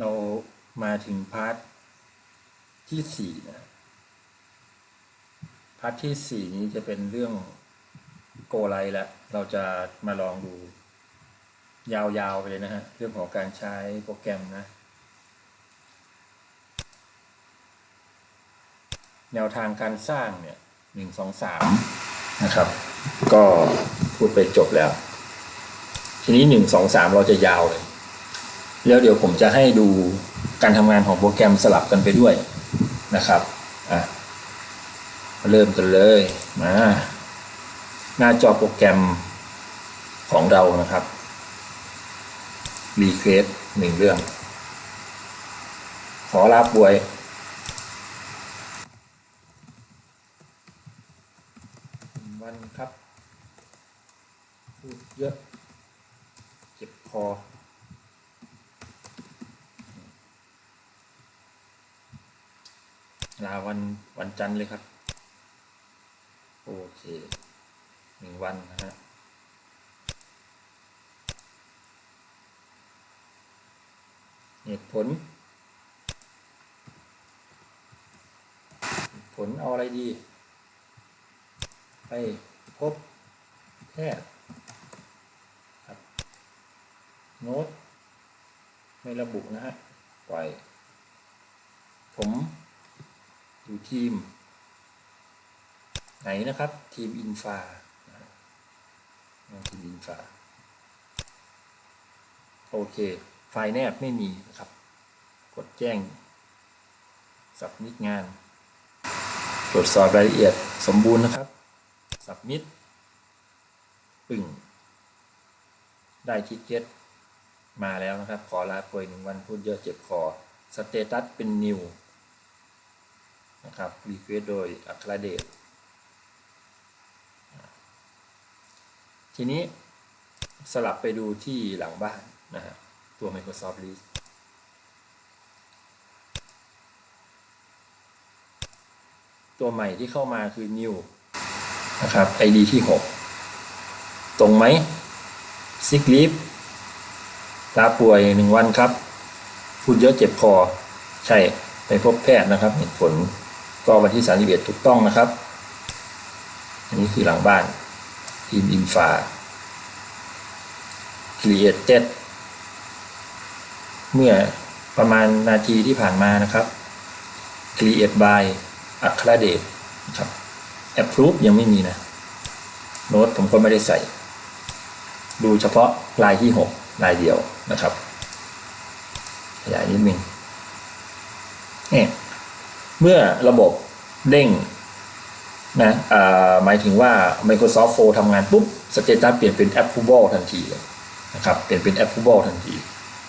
เรามาถึงพาร์ทที่สี่นะพาร์ทที่สี่นี้จะเป็นเรื่องโกไลแล้วเราจะมาลองดู ยาวๆไปเลยนะฮะ เรื่องของการใช้โปรแกรมนะ แนวทางการสร้างเนี่ยหนึ่งสองสามนะครับ ก็พูดไปจบแล้ว ทีนี้หนึ่งสองสามเราจะยาวเลย แล้วเดี๋ยวผมจะให้ดูการทำงานของโปรแกรมสลับกันไปด้วยนะครับอะเริ่มกันเลยมาหน้าจอโปรแกรมของเรานะครับ รีเควสหนึ่งเรื่อง ขอลาป่วย วันครับพูดเยอะ เจ็บคอ ลาวันวันจันทร์เลยครับ โอเคหนึ่งวันนะฮะเหตุผล ผลเอาอะไรดี ไปพบแพทย์ครับ โน้ต ไม่ระบุนะฮะปล่อย ผม อยู่ทีม ไหนนะครับ ทีมอินฟาทีมอินฟาโอเค ไฟล์แนบไม่มีนะครับ กดแจ้ง สับมิดงาน ตรวจสอบรายละเอียดสมบูรณ์นะครับ สับมิดปึ่ง ได้ทิเก็ตมาแล้วนะครับ ขอลาป่วยหนึ่งวันพูดเยอะเจ็บคอ สเตตัสเป็นนิว นะครับรีเควสโดยอัครเดชทีนี้สลับไปดูที่หลังบ้านนะฮะตัว Microsoft List ตัวใหม่ที่เข้ามาคือ New นะครับ ID ที่ 6 ตรงไหม Sick Leave ลาป่วยหนึ่งวันครับ พูดเยอะเจ็บคอ ใช่ ไปพบแพทย์นะครับ เหตุผล ก็วันที่ 31 ถูกต้องนะครับ อันนี้คือหลังบ้านทีมอินฟา created เมื่อประมาณนาทีที่ผ่านมานะครับ create by อัครเดชครับ approve ยังไม่มีนะ โน้ตผมก็ไม่ได้ใส่ ดูเฉพาะลายที่ 6 ลายเดียวนะครับขยายนิดนึงเนี่ย เมื่อระบบเด้งนะหมายถึงว่า Microsoft 4ทำงานปุ๊บสเตตัสเปลี่ยนเป็น Approval ทันทีเลยนะครับเปลี่ยนเป็น Approval ทันที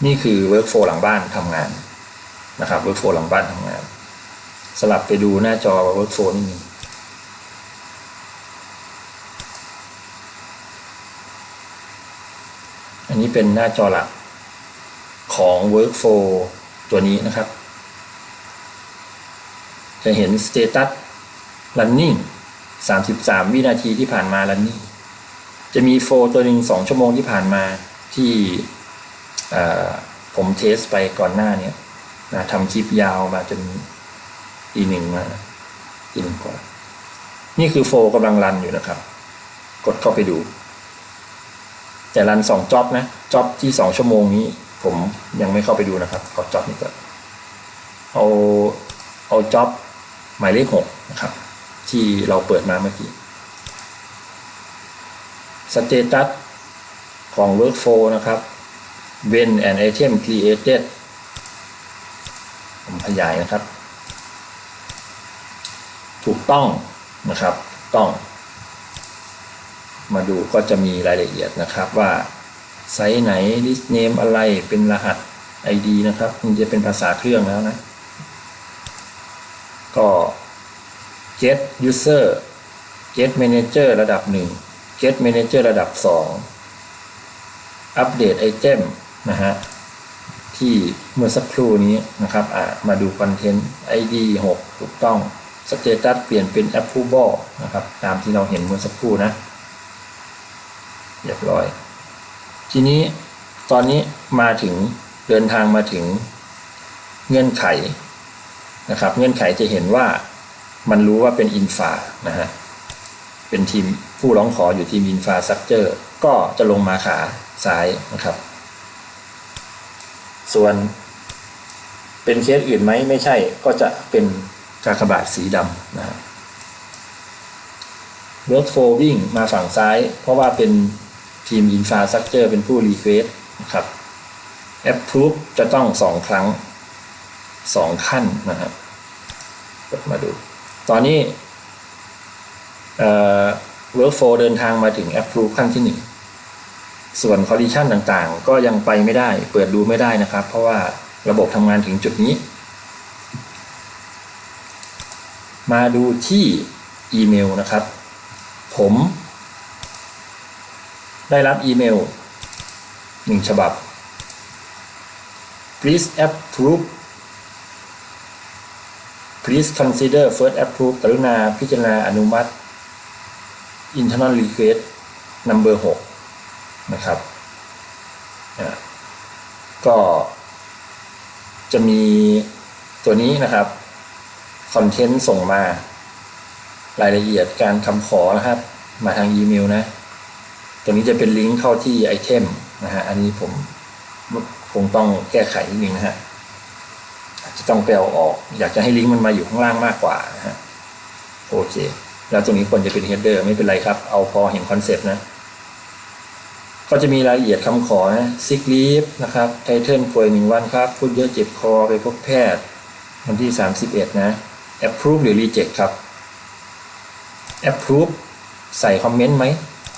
นี่คือ Workflow หลังบ้านทำงานนะครับ Workflow หลังบ้านทำงาน สลับไปดูหน้าจอ Workflow นิดนึงอันนี้เป็นหน้าจอหลักของ Workflow ตัวนี้นะครับ จะเห็น Status Running 33 วินาทีที่ผ่านมา Running จะมีโฟตัวหนึ่งสองชั่วโมงที่ผ่านมาที่ผมเทสไปก่อนหน้านี้นะทำคลิปยาวมาจนตีหนึ่งมาตีหนึ่งกว่า นี่คือโฟกำลังรันอยู่นะครับ กดเข้าไปดู แต่รันสองจ็อบนะจ็อบที่สองชั่วโมงนี้ ผมยังไม่เข้าไปดูนะครับขอจ็อบนี้ก่อนเอาเอาจ็อบ หมายเลขหกนะครับที่เราเปิดมาเมื่อกี้สเตตัสของ workflow นะครับ when an item created ผมขยายนะครับ ถูกต้องนะครับต้อง มาดูก็จะมีรายละเอียดนะครับว่าไซส์ไหน list name อะไรเป็นรหัส ID นะครับมันจะเป็นภาษาเครื่องแล้วนะ ก็ get user get manager ระดับ 1 get manager ระดับ2อัปเดตไอเทมนะฮะ ที่เมื่อสักครู่นี้นะครับมาดูคอนเทนต์ ID 6 ถูกต้องสเตตัสเปลี่ยนเป็น approval นะครับ ตามที่เราเห็นเมื่อสักครู่นะ เรียบร้อย ทีนี้ตอนนี้มาถึงเดินทางมาถึงเงื่อนไข นะครับ เงื่อนไขจะเห็นว่ามันรู้ว่าเป็นอินฟานะฮะเป็นทีมผู้ร้องขออยู่ทีมอินฟาสักเจอร์ก็จะลงมาขาซ้ายนะครับ ส่วนเป็นเคสอื่นไหมไม่ใช่ก็จะเป็นกากบาทสีดำนะฮะ workflow วิ่งมาฝั่งซ้าย เพราะว่าเป็นทีม infrastructure เป็นผู้ request นะครับ approve จะต้องสองครั้ง สองขั้นนะฮะกดมาดู ตอนนี้เอ่อ workflow เดินทางมาถึง approve ขั้นที่หนึ่งส่วน condition ต่างๆ ก็ยังไปไม่ได้ เปิดดูไม่ได้นะครับ เพราะว่าระบบทำงานถึงจุดนี้ มาดูที่อีเมลนะครับ ผม ได้รับอีเมลหนึ่งฉบับ please approve please consider first approve กรุณาพิจารณาอนุมัติ internal request number 6นะครับ ก็จะมีตัวนี้นะครับคอนเทนต์ส่งมารายละเอียดการคำขอนะครับ มาทางอีเมลนะ ตัวนี้จะเป็นลิงก์เข้าที่ไอเทมนะฮะ อันนี้ผมคงต้องแก้ไขนิดนึงนะฮะ จะต้องไปเอาออก อยากจะให้ลิงก์มันมาอยู่ข้างล่างมากกว่านะฮะโอเค แล้วตรงนี้ควรจะเป็นเฮดเดอร์ไม่เป็นไรครับ เอาพอเห็นคอนเซปต์นะ ก็จะมีรายละเอียดคำขอนะซิกลีฟนะครับไทเทิลป่วยหนึ่งวันครับพูดเยอะเจ็บคอไปพบแพทย์ วันที่ 31 นะ approve หรือ reject ครับ approve ใส่คอมเมนต์ไหม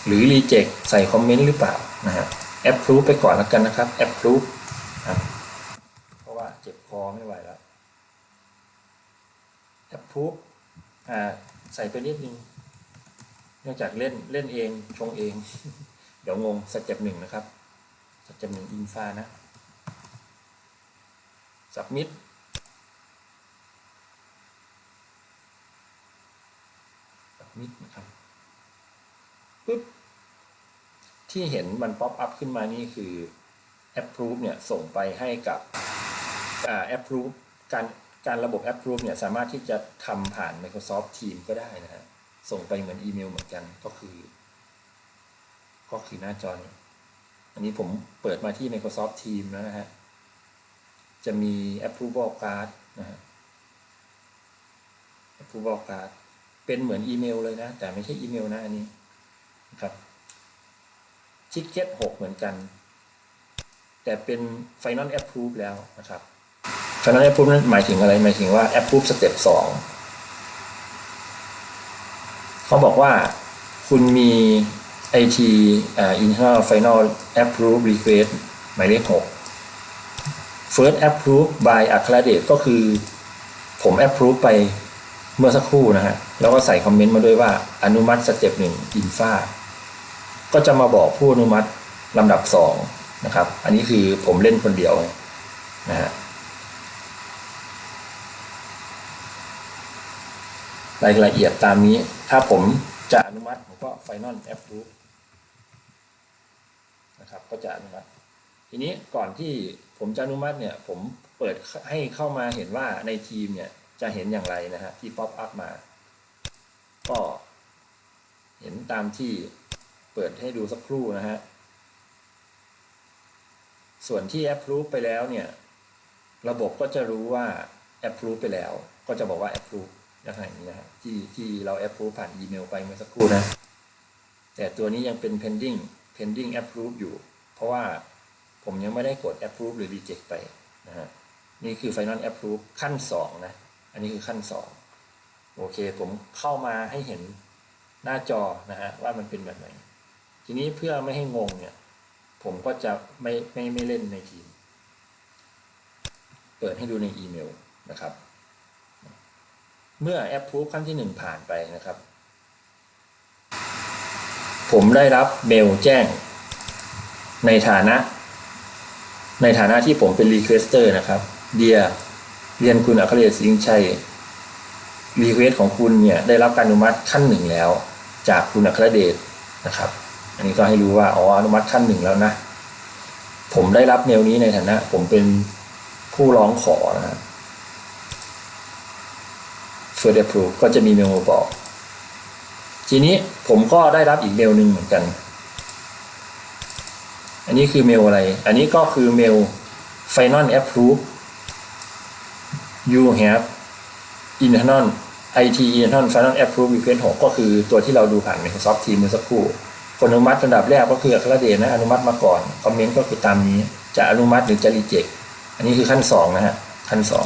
หรือ reject ใส่คอมเมนต์หรือเปล่านะฮะ approve ไปก่อนแล้วกันนะครับ approve ครับเพราะว่าเจ็บคอไม่ไหวแล้ว approve อ่าใส่ไปนิดนึงเนื่องจากเล่นเล่นเองชงเอง เดี๋ยวงงสเต็ปหนึ่งนะครับสเต็ปหนึ่งอินฟานะ submit มิดนะครับปุ๊บที่เห็นมันป๊อปอัพขึ้นมานี่คือ approve เนี่ยส่งไปให้กับอ่า approve การ การระบบ approve เนี่ยสามารถที่จะทำผ่าน Microsoft Teams ก็ได้นะฮะส่งไปเหมือนอีเมลเหมือนกันก็คือ ก็คือหน้าจอนี้อันนี้ผมเปิดมาที่ Microsoft Teams แล้วนะฮะ จะมี approval card นะฮะ approval card เป็นเหมือนอีเมลเลยนะ แต่ไม่ใช่อีเมลนะอันนี้ครับชิคเก็ตหกเหมือนกัน แต่เป็น Final Approve แล้วนะครับ Final Approve นั้นหมายถึงอะไร หมายถึงว่า Approve Step สองเขาบอกว่าคุณมี IT อ่า Internal Final Approve Request หมายเลขหก First Approve by Accredit ก็คือผม Approve ไปเมื่อสักครู่นะฮะ แล้วก็ใส่คอมเมนต์มาด้วยว่าอนุมัติสเต็ปหนึ่งอินฟาก็จะมาบอกผู้อนุมัติลำดับสองนะครับ อันนี้คือผมเล่นคนเดียวนะฮะ รายละเอียดตามนี้ ถ้าผมจะอนุมัติผมก็ Final Approve นะครับก็จะอนุมัติ ทีนี้ก่อนที่ผมจะอนุมัติเนี่ย ผมเปิดให้เข้ามาเห็นว่าในทีมเนี่ยจะเห็นอย่างไรนะฮะที่ป๊อปอัพมา ก็เห็นตามที่เปิดให้ดูสักครู่นะฮะ ส่วนที่ approve ไปแล้วเนี่ย ระบบก็จะรู้ว่า approve ไปแล้ว ก็จะบอกว่า approve ลักษณะนี้นะฮะที่ที่เรา approve ผ่านอีเมลไปเมื่อสักครู่นะ แต่ตัวนี้ยังเป็น pending pending approve อยู่ เพราะว่าผมยังไม่ได้กด approve หรือ reject ไปนะฮะนี่คือ final approve ขั้นสองนะ อันนี้คือขั้นสองโอเค ผมเข้ามาให้เห็นหน้าจอนะฮะว่ามันเป็นแบบไหน ทีนี้เพื่อไม่ให้งงเนี่ย ผมก็จะไม่ไม่ไม่เล่นในทีม เปิดให้ดูในอีเมลนะครับ เมื่อแอปพูฟขั้นที่หนึ่งผ่านไปนะครับ ผมได้รับเมลแจ้ง ในฐานะ ในฐานะที่ผมเป็นรีเควสเตอร์นะครับ เดียเรียนคุณอัครเดชสิงชัยรีเควสของคุณเนี่ยได้รับการอนุมัติขั้นหนึ่งแล้ว จากคุณอัครเดชนะครับ อันนี้ก็ให้รู้ว่าอ๋ออนุมัติขั้นหนึ่งแล้วนะ ผมได้รับเมลนี้ในฐานะ ผมเป็นผู้ร้องขอนะครับ Further Proof ก็จะมีเมลมาบอก ทีนี้ผมก็ได้รับอีกเมลหนึ่งเหมือนกัน อันนี้คือเมลอะไร อันนี้ก็คือเมล Final Approve you have internal IT internal final approve request 6ก็คือตัวที่เราดูผ่าน Microsoft Teams เมื่อสักครู่คนอนุมัติระดับแรกก็คืออัครเดชนะอนุมัติมาก่อนคอมเมนต์ก็คือตามนี้ จะอนุมัติหรือจะรีเจ็คอันนี้คือขั้นสองนะฮะขั้นสอง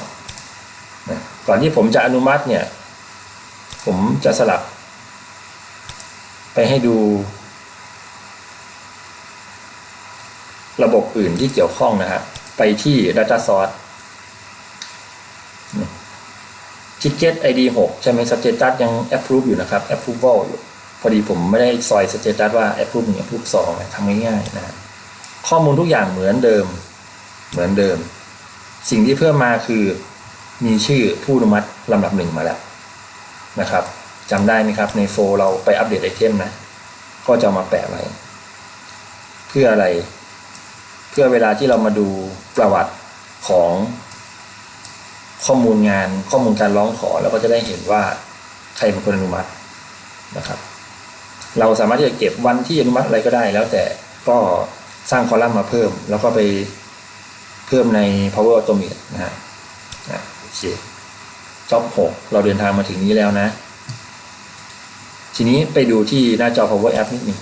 ก่อนที่ผมจะอนุมัติเนี่ย ผมจะสลับ ไปให้ดู ระบบอื่นที่เกี่ยวข้องนะฮะไปที่ Data Source Ticket ID 6 ใช่ไหม Status ยัง Approve อยู่นะครับ Approval อยู่ พอดีผมไม่ได้ซอย Status ว่า Approve 1 Approve 2นะทำง่ายๆนะฮะข้อมูลทุกอย่างเหมือนเดิม เหมือนเดิม สิ่งที่เพิ่มมาคือ มีชื่อผู้อนุมัติลำดับหนึ่งมาแล้วนะครับจำได้ไหมครับในโฟลเราไปอัปเดตไอเทมนะก็จะมาแปะไว้เพื่ออะไร เพื่อเวลาที่เรามาดูประวัติของข้อมูลงานข้อมูลการร้องขอเราก็จะได้เห็นว่าใครเป็นคนอนุมัตินะครับ เราสามารถที่จะเก็บวันที่อนุมัติอะไรก็ได้ แล้วแต่ก็สร้างคอลัมน์มาเพิ่ม แล้วก็ไปเพิ่มใน Power Automate นะฮะ อะโอเคจ็อบ6เราเดินทางมาถึงนี้แล้วนะ ทีนี้ไปดูที่หน้าจอ Power App นิดนึง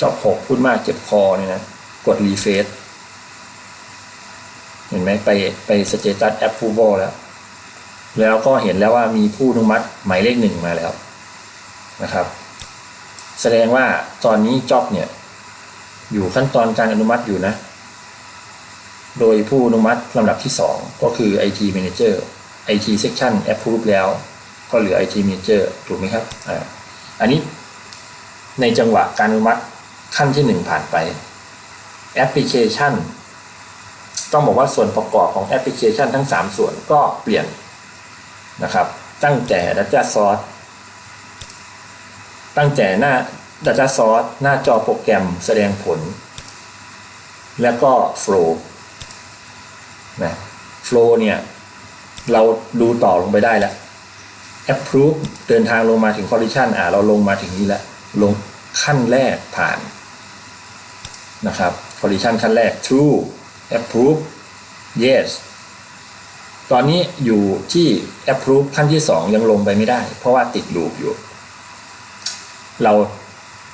จ็อบ6พูดมากเจ็บคอเนี่ยนะ กดรีเฟซเห็นไหมไปไปสเตตัสแอปพู a l แล้ว แล้วก็เห็นแล้วว่ามีผู้อนุมัติหมายเลขหนึ่งมาแล้วนะครับ แสดงว่าตอนนี้จ็อบเนี่ย อยู่ขั้นตอนการอนุมัติอยู่นะ โดยผู้อนุมัติลำดับที่สองก็คือ IT Manager IT Section Approve แล้ว ก็เหลือ IT Manager ถูกไหมครับอ่าอันนี้ในจังหวะการอนุมัติขั้นที่หนึ่งผ่านไปแอปพลิเคชัน ต้องบอกว่าส่วนประกอบของแอปพลิเคชันทั้ง 3 ส่วนก็เปลี่ยนนะครับ ตั้งแต่ Data Source ตั้งแต่หน้า Data Source หน้าจอโปรแกรมแสดงผล แล้วก็ Flow นะ Flow เนี่ย เราดูต่อลงไปได้แล้ว Approve เดินทางลงมาถึง Condition อ่าเราลงมาถึงนี้แล้ว ลงขั้นแรกผ่านนะครับ condition ขั้นแรก true approve yes ตอนนี้อยู่ที่ approve ขั้นที่สองยังลงไปไม่ได้ เพราะว่าติด loop อยู่ เรา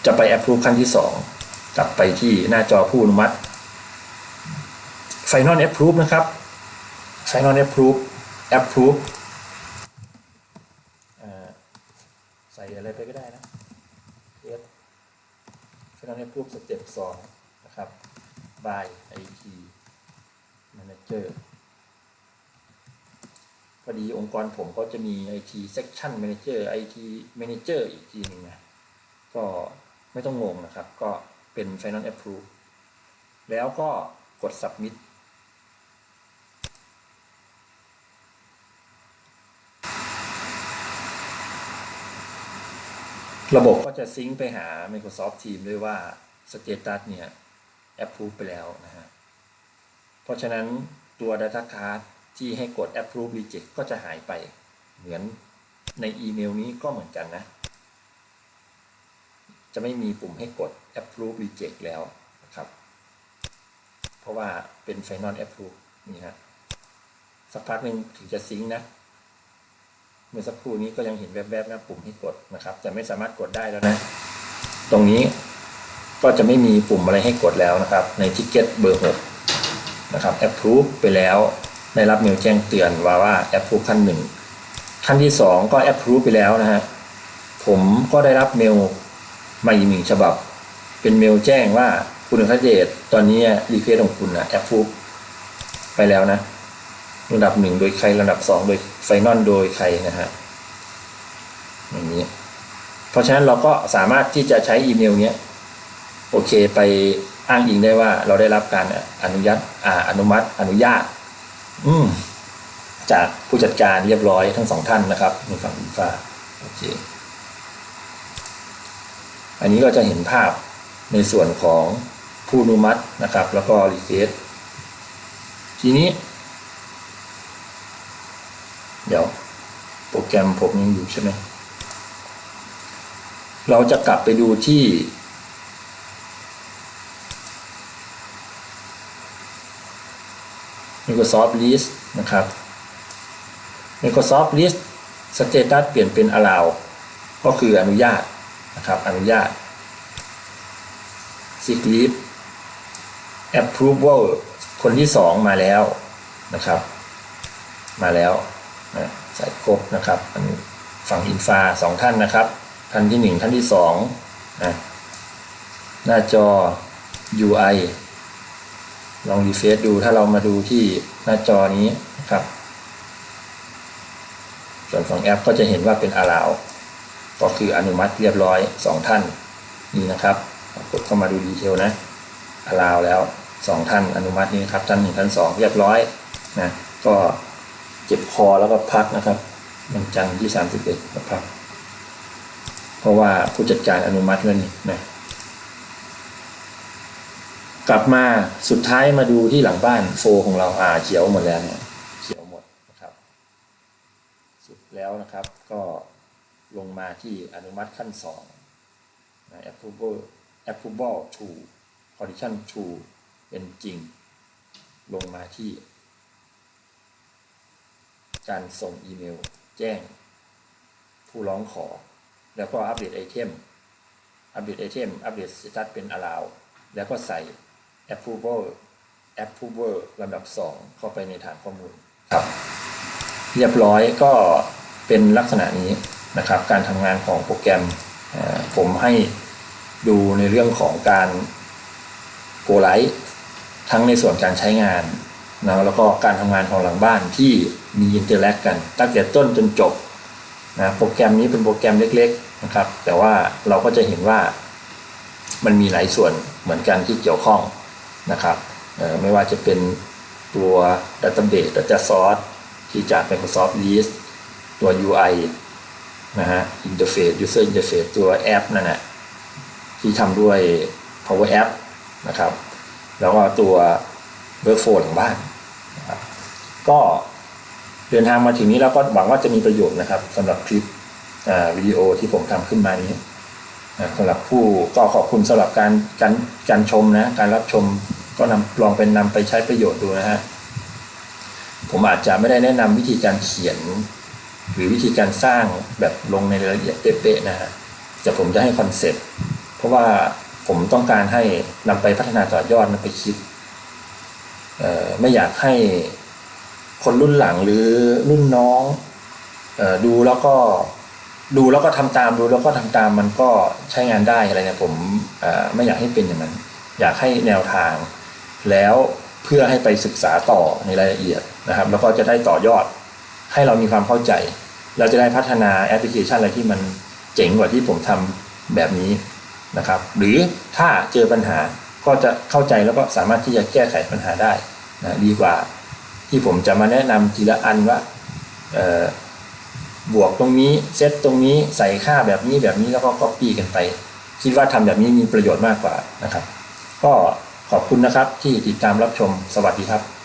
จะไป approve ขั้นที่สองกลับไปที่หน้าจอผู้อนุมัติ final approve นะครับ final approve approve อ่าใส่อะไรไปก็ได้นะ yes final approve สเต็ปสองนะครับ by IT manager พอดีองค์กรผมก็จะมี IT section manager IT manager อีกทีหนึ่งนะ ก็ไม่ต้องงงนะครับ ก็เป็น final approve แล้วก็กด submit ระบบก็จะซิงค์ไปหา Microsoft Teams ด้วยว่า Status เนี่ย approve ไปแล้วนะฮะ เพราะฉะนั้นตัว Data Card ที่ให้กด approve reject ก็จะหายไปเหมือนในอีเมลนี้ก็เหมือนกันนะ จะไม่มีปุ่มให้กด approve reject แล้วนะครับ เพราะว่าเป็น final approve นี่ฮะ สักพักหนึ่งถึงจะซิงค์นะ มื่อสักครู่นี้ก็ยังเห็นแวบๆนะปุ่มให้กดนะครับ แต่ไม่สามารถกดได้แล้วนะ ตรงนี้ก็จะไม่มีปุ่มอะไรให้กดแล้วนะครับ ในทิกเก็ตเบอร์6นะครับ approve ไปแล้วได้รับเมลแจ้งเตือนว่าว่า approve ขั้นหนึ่งขั้นที่2ก็ approve ไปแล้วนะฮะผมก็ได้รับเมลมาอีกหนึ่งฉบับ เป็นเมลแจ้งว่าคุณคัเดชตอนนี้รีเควสของคุณนะ approve ไปแล้วนะ ระดับหนึ่งโดยใครระดับสองโดยไฟนอลโดยใครนะฮะอย่างนี้ เพราะฉะนั้นเราก็สามารถที่จะใช้อีเมลเนี้ยโอเคไปอ้างอิงได้ว่าเราได้รับการอนุญาตอ่าอนุมัติอนุญาต อืมจากผู้จัดการเรียบร้อยทั้งสองท่านนะครับในฝั่งอินฟาโอเคอันนี้ก็จะเห็นภาพในส่วนของผู้อนุมัตินะครับ แล้วก็รีเควสที่ทีนี้ เดี๋ยวโปรแกรมผมยังอยู่ใช่ไหม เราจะกลับไปดูที่ Microsoft List นะครับ Microsoft List Status เปลี่ยนเป็น allow ก็คืออนุญาตนะครับ อนุญาต Sick Leave Approval คนที่สองมาแล้วนะครับ มาแล้ว นะใส่ครบนะครับอันฝั่งอินฟาสองท่านนะครับ ท่านที่หนึ่งท่านที่สองนะหน้าจอ UI ลองรีเฟซดูถ้าเรามาดูที่หน้าจอนี้นะครับ ส่วนของแอปก็จะเห็นว่าเป็น allow ก็คืออนุมัติเรียบร้อยสองท่านนี่นะครับกดเข้ามาดูดีเทลนะ allow แล้วสองท่านอนุมัตินี้ครับท่านหนึ่งท่านสองเรียบร้อยนะก็ เจ็บคอแล้วก็พักนะครับวันจันทร์ที่สามสิบเอ็ดก็พักเพราะว่าผู้จัดการอนุมัติแล้วนี่นะกลับมาสุดท้ายมาดูที่หลังบ้านโฟของเราอ่าเขียวหมดแล้วเนี่ยเขียวหมดนะครับ สุดแล้วนะครับก็ลงมาที่อนุมัติขั้นสองนะ approval approval to condition to เป็นจริง ลงมาที่ การส่งอีเมล แจ้ง ผู้ร้องขอ แล้วก็อัปเดตไอเทม อัปเดตไอเทม อัปเดตสตัสเป็น allow แล้วก็ใส่ approval approval ลำดับ 2 เข้าไปในฐานข้อมูลครับ เรียบร้อยก็เป็นลักษณะนี้นะครับ การทำงานของโปรแกรมผมให้ดูในเรื่องของการโกไลท์ทั้งในส่วนการใช้งานนะแล้วก็การทำงานของหลังบ้านที่ มีอินเตอร์แลกกันตั้งแต่ต้นจนจบนะโปรแกรมนี้เป็นโปรแกรมเล็กๆนะครับ แต่ว่าเราก็จะเห็นว่ามันมีหลายส่วนเหมือนกันที่เกี่ยวข้องนะครับไม่ว่าจะเป็นตัว Database Data Source ที่จาก Microsoft List ตัว UI นะฮะ Interface User Interface ตัวแอปนั่นแหละที่ทำด้วย Power App นะครับ แล้วก็ตัว Workflow หลังบ้านนะครับก็ เดินทางมาถึงนี้แล้วก็หวังว่าจะมีประโยชน์นะครับสำหรับคลิปวิดีโอที่ผมทำขึ้นมานี้นะสำหรับผู้ก็ขอบคุณสำหรับการการการชมนะ การรับชมก็นำลองเป็นนำไปใช้ประโยชน์ดูนะฮะผมอาจจะไม่ได้แนะนำวิธีการเขียน หรือวิธีการสร้างแบบลงในรายละเอียดเป๊ะๆนะฮะแต่ผมจะให้คอนเซ็ปต์เพราะว่าผมต้องการให้นำไปพัฒนาต่อยอดนำไปคิดไม่อยากให้ คนรุ่นหลังหรือรุ่นน้องเอ่อดูแล้วก็ดูแล้วก็ทำตามดูแล้วก็ทำตามมันก็ใช้งานได้อะไรเนี่ยผมอไม่อยากให้เป็นอย่างนั้น อยากให้แนวทาง แล้วเพื่อให้ไปศึกษาต่อในรายละเอียดนะครับ แล้วก็จะได้ต่อยอดให้เรามีความเข้าใจ เราจะได้พัฒนาแอปพลิเคชันอะไรที่มันเจ๋งกว่าที่ผมทำแบบนี้นะครับ หรือถ้าเจอปัญหาก็จะเข้าใจแล้วก็สามารถที่จะแก้ไขปัญหาได้นะดีกว่า ที่ผมจะมาแนะนำทีละอันว่าบวกตรงนี้เซตตรงนี้ใส่ค่าแบบนี้แบบนี้แล้วก็ก๊อปปี้กันไป คิดว่าทำแบบนี้มีประโยชน์มากกว่านะครับ ก็ขอบคุณนะครับที่ติดตามรับชมสวัสดีครับ